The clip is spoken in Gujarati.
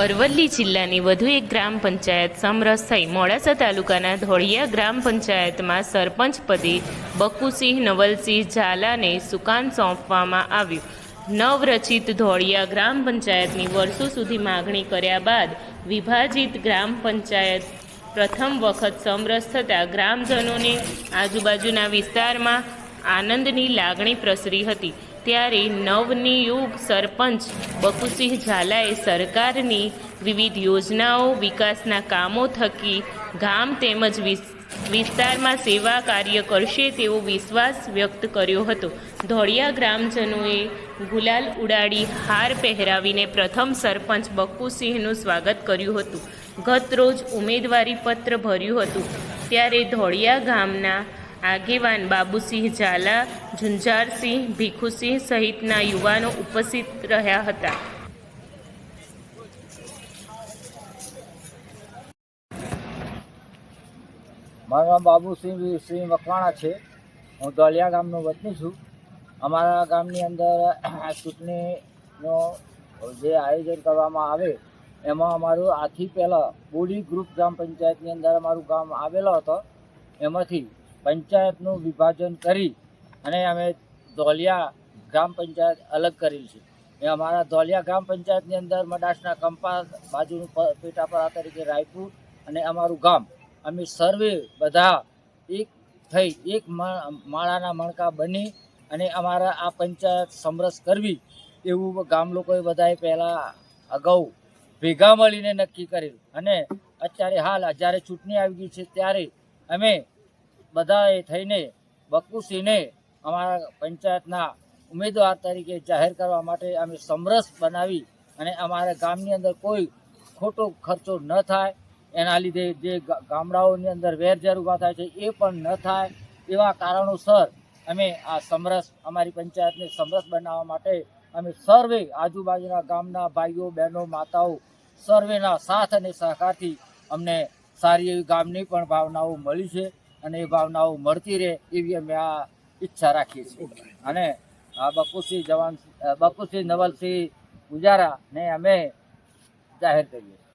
અરવલ્લી જિલ્લાની વધુ એક ગ્રામ પંચાયત સમરસ થઈ મોડાસા તાલુકાના ધોળિયા ગ્રામ પંચાયતમાં સરપંચ પદે બકુસિંહ નવલસિંહ ઝાલાને સુકાન સોંપવામાં આવ્યું. નવરચિત ધોળિયા ગ્રામ પંચાયતની વર્ષો સુધી માગણી કર્યા બાદ વિભાજિત ગ્રામ પંચાયત પ્રથમ વખત સમરસ થતાં ગ્રામજનોને આજુબાજુના વિસ્તારમાં આનંદની લાગણી પ્રસરી હતી. ત્યારે નવનિયુગ સરપંચ બકુસિંહ ઝાલાએ સરકારની વિવિધ યોજનાઓ, વિકાસના કામો થકી ગામ તેમજ વિસ- વિસ્તારમાં સેવા કાર્ય કરશે તેવો વિશ્વાસ વ્યક્ત કર્યો હતો. ધોળિયા ગ્રામજનોએ ગુલાલ ઉડાડી હાર પહેરાવીને પ્રથમ સરપંચ બકુસિંહનું સ્વાગત કર્યું હતું. ગત રોજ ઉમેદવારી પત્ર ભર્યું હતું. ત્યારે ધોળિયા ગામના આગેવાન બાબુસિંહ ઝાલા, ઝુંઝારસિંહ ભીખુસિંહ સહિતના યુવાનો ઉપસ્થિત રહ્યા હતા. મારું નામ બાબુસિંહ સિંહ મકવાણા છે. હું દોલિયા ગામનો વતની છું. અમારા ગામની અંદર ચૂંટણીનો જે આયોજન કરવામાં આવે, એમાં અમારું આથી પહેલાં બોડી ગ્રુપ ગ્રામ પંચાયતની અંદર અમારું ગામ આવેલો હતો. એમાંથી પંચાયતનું વિભાજન કરી અને અમે ધોલિયા ગ્રામ પંચાયત અલગ કરેલ છે. એ અમારા ધોલિયા ગ્રામ પંચાયતની અંદર મડાસના કંપા બાજુનું પેટાપરા તરીકે રાયપુર અને અમારું ગામ. અમે સર્વે બધા એક થઈ, એક માળાના મણકા બની અને અમારા આ પંચાયત સમરસ કરવી એવું ગામ લોકોએ બધાએ પહેલાં અગાઉ ભેગા મળીને નક્કી કરેલું. અને અત્યારે હાલ, જ્યારે ચૂંટણી આવી ગઈ છે, ત્યારે અમે બધાએ થઈને બકુસિંહને અમારા પંચાયતના ઉમેદવાર તરીકે જાહેર કરવા માટે અમે સમરસ બનાવી અને અમારા ગામની અંદર કોઈ ખોટો ખર્ચો ન થાય. એના લીધે જે ગામડાઓની અંદર વેરઝેર ઊભા થાય છે એ પણ ન થાય. એવા કારણોસર અમે આ સમરસ, અમારી પંચાયતને સમરસ બનાવવા માટે અમે સર્વે આજુબાજુના ગામના ભાઈઓ, બહેનો, માતાઓ સર્વેના સાથ અને સહકારથી અમને સારી એવી ગામની પણ ભાવનાઓ મળી છે. અને એ ભાવનાઓ મળતી રહે એવી અમે આ ઈચ્છા રાખીએ છીએ. અને આ બકુસિંહ જવાન અ, બકુસિંહ નવલસિંહ ગુજારાને અમે જાહેર કરીએ